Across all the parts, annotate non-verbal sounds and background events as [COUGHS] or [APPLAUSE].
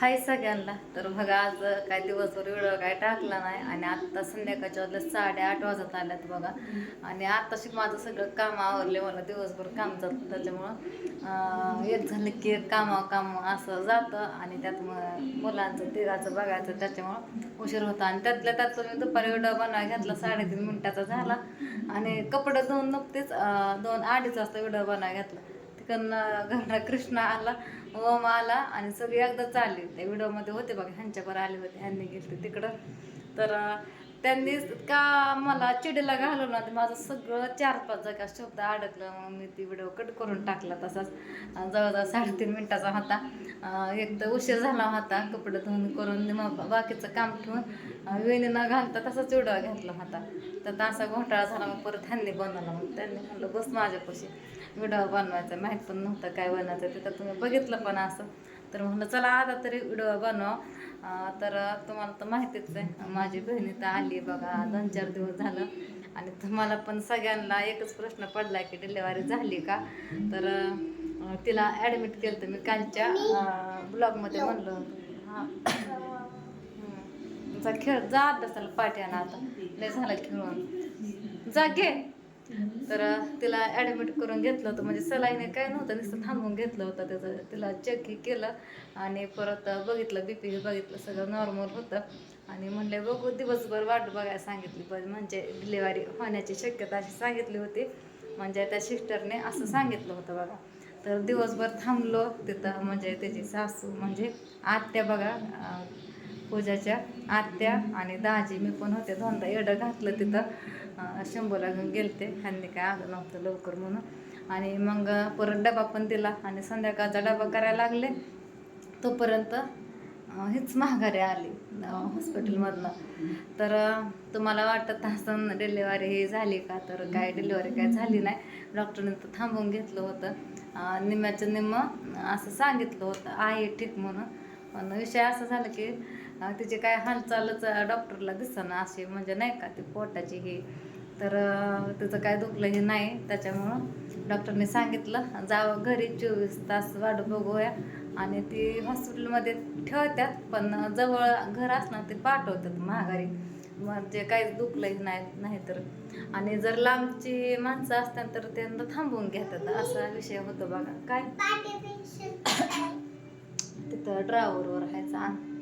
हाय सगळ्यांना. तर बघा आज काय दिवसभर व्हिडिओ काय टाकला नाही आणि आत्ता संध्याकाळच्या वाजल्या साडेआठ वाजत आल्यात बघा. आणि आत्ताशी माझं सगळं काम आवरले मला दिवसभर काम जातं त्याच्यामुळं एक झालं की एक कामा काम असं जातं आणि त्यात मग मुलांचं तिघाचं बघायचं त्याच्यामुळं उशीर होता. आणि त्यातल्या त्यात मी दुपारी व्हिडिओ बनवायला घेतला साडेतीन मिनिटाचा झाला. आणि कपडे धुवून नुकतेच दोन अडीच वाजता व्हिडिओ बनवायला घेतला. तिकडनं घरला कृष्णा आला. ओम आला आणि सगळी एकदा चालली. त्या व्हिडिओमध्ये होते बघा ह्यांच्यावर आले होते ह्यांनी गेले तिकडं. तर त्यांनी का मला चिडीला घालून ना ते माझं सगळं चार पाच जागा शब्द अडकलं मग मी ती व्हिडिओ कट करून टाकला तसाच. जवळजवळ साडेतीन मिनिटाचा होता. एक तर उशीर झाला होता कपडे धुवून करून मग बाकीचं काम ठेवून वेणी न घालता तसाच व्हिडिओ घातला होता. तर असा घोटाळा झाला मग परत ह्यांनी बनवला. मग त्यांनी म्हणलं बस माझ्यापाशी. व्हिडिओ बनवायचा. माहीत पण नव्हतं काय बनायचं तिथं तुम्ही बघितलं पण असं. तर म्हणलं चला आता तरी व्हिडिओ बनव. तर तुम्हाला तर माहितीच आहे माझी बहिणी तर आली बघा दोन चार दिवस झालं. आणि तुम्हाला पण सगळ्यांना एकच प्रश्न पडला की डिलेवरी झाली का? तर तिला ॲडमिट केलं तर मी कालच्या ब्लॉगमध्ये म्हणलं होतं. हां. जा खेळ जा अभ्यासाला पाठ्यानं आता. लय झालं खेळून. जा घे. तर तिला ॲडमिट करून घेतलं होतं. म्हणजे सलाईने काय नव्हतं नुसतं थांबवून घेतलं होतं त्याचं. तिला चेक केलं आणि परत बघितलं बी पी बघितलं सगळं नॉर्मल होतं. आणि म्हणले बघू दिवसभर वाट बघायला सांगितली पण म्हणजे डिलिव्हरी होण्याची शक्यता अशी सांगितली होती. म्हणजे त्या सिस्टरने असं सांगितलं होतं बघा. तर दिवसभर थांबलो तिथं म्हणजे त्याची सासू म्हणजे आत्या बघा पूजाच्या आत्या आणि दाजी मी पण होते. दोनदा एडं घातलं तिथं. शंभूला घेऊन गेलते. ह्यांनी काय आलं नव्हतं लवकर म्हणून. आणि मग परत डबा पण दिला आणि संध्याकाळचा डबा करायला लागले. तोपर्यंत हीच महागारी आली हॉस्पिटलमधनं तर तुम्हाला वाटत असं डिलिव्हरी ही झाली का? तर काय डिलिव्हरी काय झाली नाही. डॉक्टरने तर थांबवून घेतलं होतं. निम्म्याचं निम्म असं सांगितलं होतं. आहे ठीक म्हणून. पण विषय असा झाला की तिचे काय हालचालच डॉक्टरला दिसना असे म्हणजे नाही का ते पोटाची हे. तर तिचं काय दुखलं हे नाही. त्याच्यामुळं डॉक्टरने सांगितलं जावं घरी चोवीस तास वाढ बघूया. आणि ती हॉस्पिटलमध्ये ठेवतात पण जवळ घर असणार ते पाठवतात महागारी म्हणजे काहीच दुखलंही नाही नाही तर आणि जर लांबची माणसं असतात तर त्यांना थांबवून घेतात. असा विषय होतो बघा. काय? [COUGHS] तिथं ड्रायव्हरवर राहायचा आणि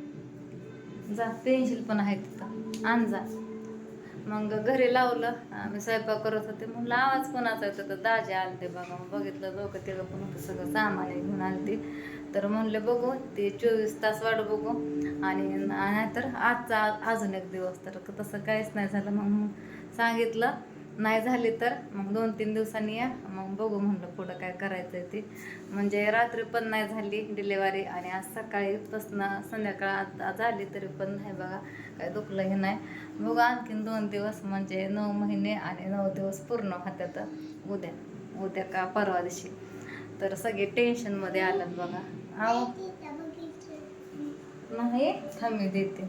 जा पेन्सिल पण आहे तिथं. आण जा. मग घरी लावलं आम्ही स्वयंपाक करत होते. म्हणलं आवाज कोणाचा येतो तर दाजे आलते बघा. मग बघितलं लोक तिघं पण होतं सगळं सामान घेऊन आलते. तर म्हणले बघू ते चोवीस तास वाट बघू. आणि नाहीतर आजचा अजून एक दिवस. तर तसं काहीच नाही झालं. मग सांगितलं नाही झाली तर मग दोन तीन दिवसांनी या. मग बघू म्हणलं पुढं काय करायचं आहे ते. म्हणजे रात्री पण नाही झाली डिलेवरी आणि आज सकाळी पासनं संध्याकाळ आता झाली तरी पण नाही बघा काय दुखलं हे नाही. बघू आणखीन दोन दिवस म्हणजे नऊ महिने आणि नऊ दिवस पूर्ण होत्यात. उद्या उद्या का परवा दिवशी. तर सगळे टेन्शनमध्ये आलं बघा. आहो नाही थांबी देते.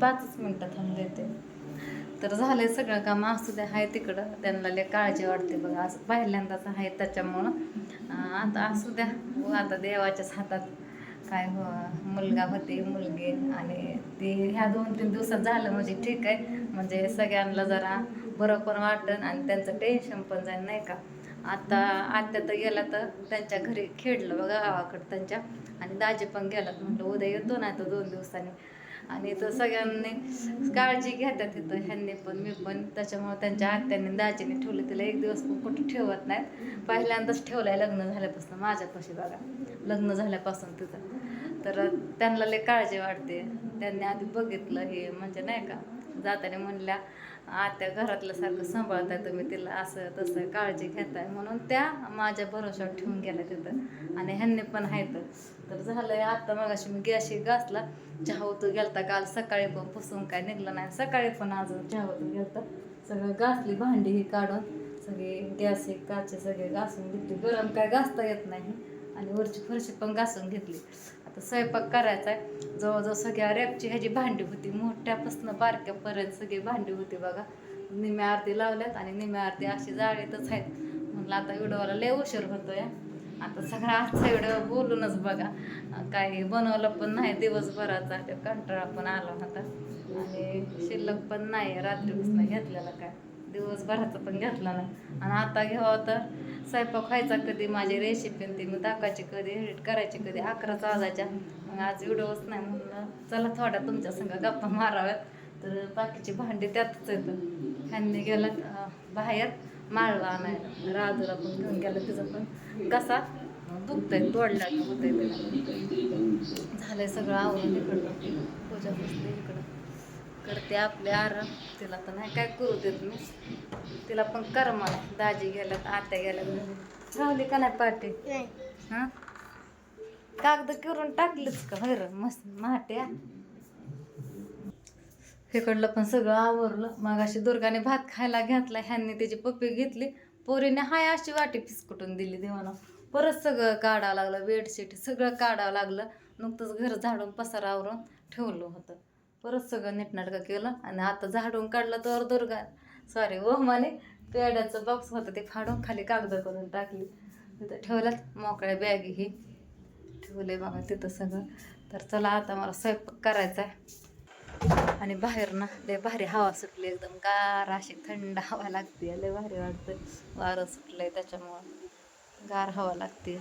पाचच मिनटं थांब देते. तर झालंय सगळं काम असू द्या आहे तिकडं. त्यांना लय काळजी वाटते बघा असं पहिल्यांदाच आहे त्याच्यामुळं. आता असू द्या आता देवाच्याच हातात काय हो मुलगा होते मुलगी आणि ते ह्या दोन तीन दिवसात झालं म्हणजे ठीक आहे. म्हणजे सगळ्यांना जरा बरं पण वाटन आणि त्यांचं टेन्शन पण जाईल नाही का? आता आत्या तर गेला तर त्यांच्या घरी खेळलं बघा गावाकडं त्यांच्या. आणि दाजी पण गेलात म्हटलं उद्या येतो नाही तर दोन दिवसांनी. आणि तर सगळ्यांनी काळजी घेतात तिथं ह्यांनी पण मी पण. त्याच्यामुळे त्यांच्या आत्यांनी दाजीने ठेवले तिला एक दिवस पण कुठं ठेवत नाहीत. पहिल्यांदाच ठेवलंय लग्न झाल्यापासून माझ्यापाशी बघा. लग्न झाल्यापासून तिथं. तर त्यांना लय काळजी वाटते. त्यांनी आधी बघितलं हे म्हणजे नाही का जाताना म्हणल्या आत्या घरातल्यासारखं सांभाळताय तुम्ही तिला असं तसं काळजी घेताय म्हणून त्या माझ्या भरोशावर ठेवून गेल्या तिथं. आणि ह्यांनी पण आहेत तर. झालंय आता मगाशी मी गॅशी घासला चहा होतो गेलता काल सकाळी पण पुसून काय निघलं नाही. सकाळी पण अजून चहा होतो गेलता. सगळं घासली भांडी ही काढून सगळे गॅस हे काचे सगळे घासून घेतली. गरम काय घासता येत नाही. आणि वरची फरशी पण घासून घेतली. आता स्वयंपाक करायचा आहे जवळजवळ सगळ्या रॅपची ह्याची भांडी होती. मोठ्यापासून बारक्यापर्यंत सगळी भांडी होती बघा. निम्या आरती लावल्यात आणि निम्या आरती अशी जाळीतच आहेत. म्हणलं आता व्हिडिओला लय उशीर होतोय. आता सगळा आजचा व्हिडिओ बोलूनच बघा. काही बनवलं पण नाही. दिवसभराचा कंटाळा पण आला होता. आणि शिल्लक पण नाही. रात्रीपासून घेतलेला काय? दिवसभराचा पण घेतला नाही. आणि आता घ्यावा तर स्वयंपाक व्हायचा कधी माझी रेसिपी ती मी दाखवायची कधी एडिट करायची कधी अकरा वाजायच्या. मग आज व्हिडिओच नाही म्हणलं. चला थोड्या तुमच्या संग गप्पा माराव्यात. तर बाकीची भांडी त्यातच येतं ह्यांनी गेलं बाहेर माळला आणायला. राजूला पण घेऊन गेलं तिचं पण. कसा? दुखतंय तोडला होतंय तिला. झालंय सगळं आवडून इकडं. पूजा बसते इकडं. करते आपले आराम. तिला तर नाही काय करू देत मी. तिला पण कर मला दाजी गेल्यात आत्या गेल्यात. रावली का नाही पाठी हां? कागद करून टाकलीच का? होय मस्त महाट्या इकडलं पण सगळं आवरलं. मग अशी दुर्गाने भात खायला घेतला ह्यांनी त्याची पप्पी घेतली. पोरीने हाय अशी वाटी फिसकुटून दिली देवानं. परत सगळं काढावं लागलं बेडशीट सगळं काढावं लागलं. नुकतंच घर झाडून पसारा आवरून ठेवलं होतं. परत सगळं नीटनाटकं केलं आणि आता झाडून काढलं तर दुर्गा. सॉरी ओमाने पेड्याचं बॉक्स होतं ते फाडून खाली कागद करून टाकली. तिथं ठेवल्यात मोकळ्या बॅगी ही. ठेवले बघा तिथं सगळं. तर चला आता मला स्वयंपाक करायचा आहे आणि बाहेर ना लय भारी हवा सुटली एकदम. गार अशी थंड हवा लागते लय भारी वाटतं वारं सुटलंय त्याच्यामुळं. गार हवा लागते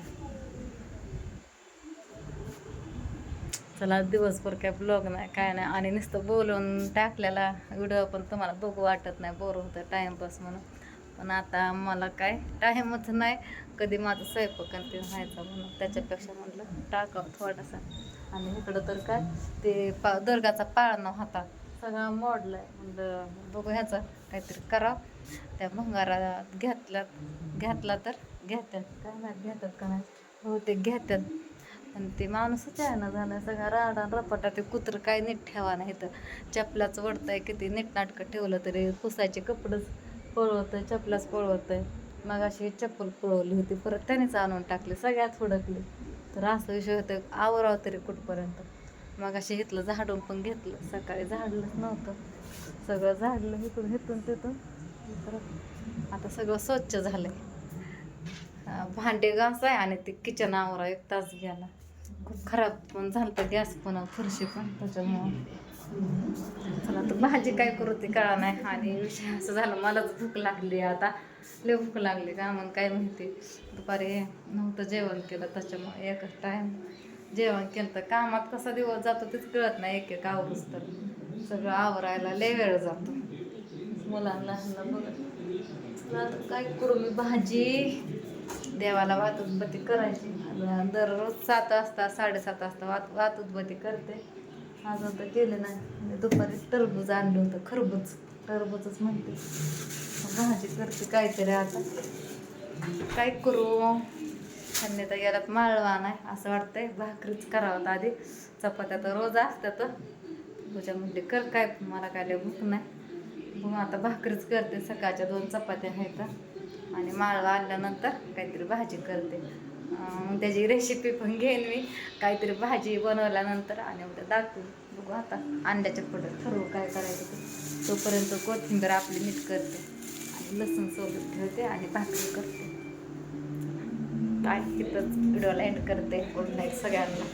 चला दिवसभर काय ब्लॉग नाही काय नाही. आणि नुसतं बोलून टाकलेला व्हिडिओ पण तुम्हाला बघू वाटत नाही. बोर होतं टाईमपास म्हणून. पण आता मला काय टाईमच नाही. कधी माझं स्वयंपाक आणि ते व्हायचं म्हणून. त्याच्यापेक्षा म्हटलं टाकावं थोडासा. आणि इकडं तर काय ते पा दुर्गाचा पाळणा होता. सगळा आहे. म्हणलं बघू ह्याचा काहीतरी करावं. त्या भंगारा घेतल्यात. घेतला तर घेतात काय माहीत घेतात का नाही? बहुतेक घेतात आणि ते माणूसच आहे ना झालं सगळा राडा रपाटा ते कुत्रं काय नीट ठेवा नाही तर चपलाच वडतंय किती नीटनाटकं ठेवलं तरी पुसायचे कपडंच पळवतंय चपलाच पळवतंय. मग अशी चप्पल पळवली होती परत त्यानेच आणून टाकली सगळ्यात हुडकली. तर असं विषय होतं आवराव तरी कुठपर्यंत. मग अशी घेतलं झाडून पण घेतलं सकाळी झाडलंच नव्हतं. सगळं झाडलं इथून हेतून तिथून. तर आता सगळं स्वच्छ झालंय. आहे भांडे घास आहे आणि ते किचन आवरा एक तास गेला. खूप खराब पण झालं तर गॅस पण फरशी पण त्याच्यामुळं. चला तर भाजी काय करू ते कळा नाही. आणि विषय असं झालं मलाच भूक लागली आता. लय भूक लागली का मग काय माहिती. दुपारी नव्हतं जेवण केलं त्याच्यामुळे एकच टाईम जेवण केलं तर कामात कसा दिवस जातो तेच कळत नाही एक एक आवरूच तर. सगळं आवरायला लय वेळ जातो. मुलांना ह्यांना बघत. चला आता काय करू मी? भाजी देवाला वातुदबत्ती करायची. दररोज सात वाजता साडेसात वाजता वात वातुदबत्ती करते. अजून तर केले नाही. दुपारी टरबूज आणलं होतं खरबूज. टरबूजच म्हणते. भाजी करते काहीतरी आता. काय करू? त्यांनी तर गेल्यात माळवा नाही असं वाटतंय. भाकरीच करावं तर आधी. चपात्या तर रोज असतात. तुझ्या म्हणते कर काय? मला काय भूक नाही. मग आता भाकरीच करते. सकाळच्या दोन चपात्या आहेत. आणि माळवा आणल्यानंतर काहीतरी भाजी करते. मग त्याची रेसिपी पण घेईन मी. काहीतरी भाजी बनवल्यानंतर आणि उद्या दाखवू. बघू आता अंड्याच्या पुढं ठरवू काय करायचं ते. तोपर्यंत कोथिंबीर आपली नीट करते. आणि लसूण सोबत ठेवते आणि भाकरी करते. काय तिथंच व्हिडिओला एंड करते. गुड नाईट सगळ्यांना.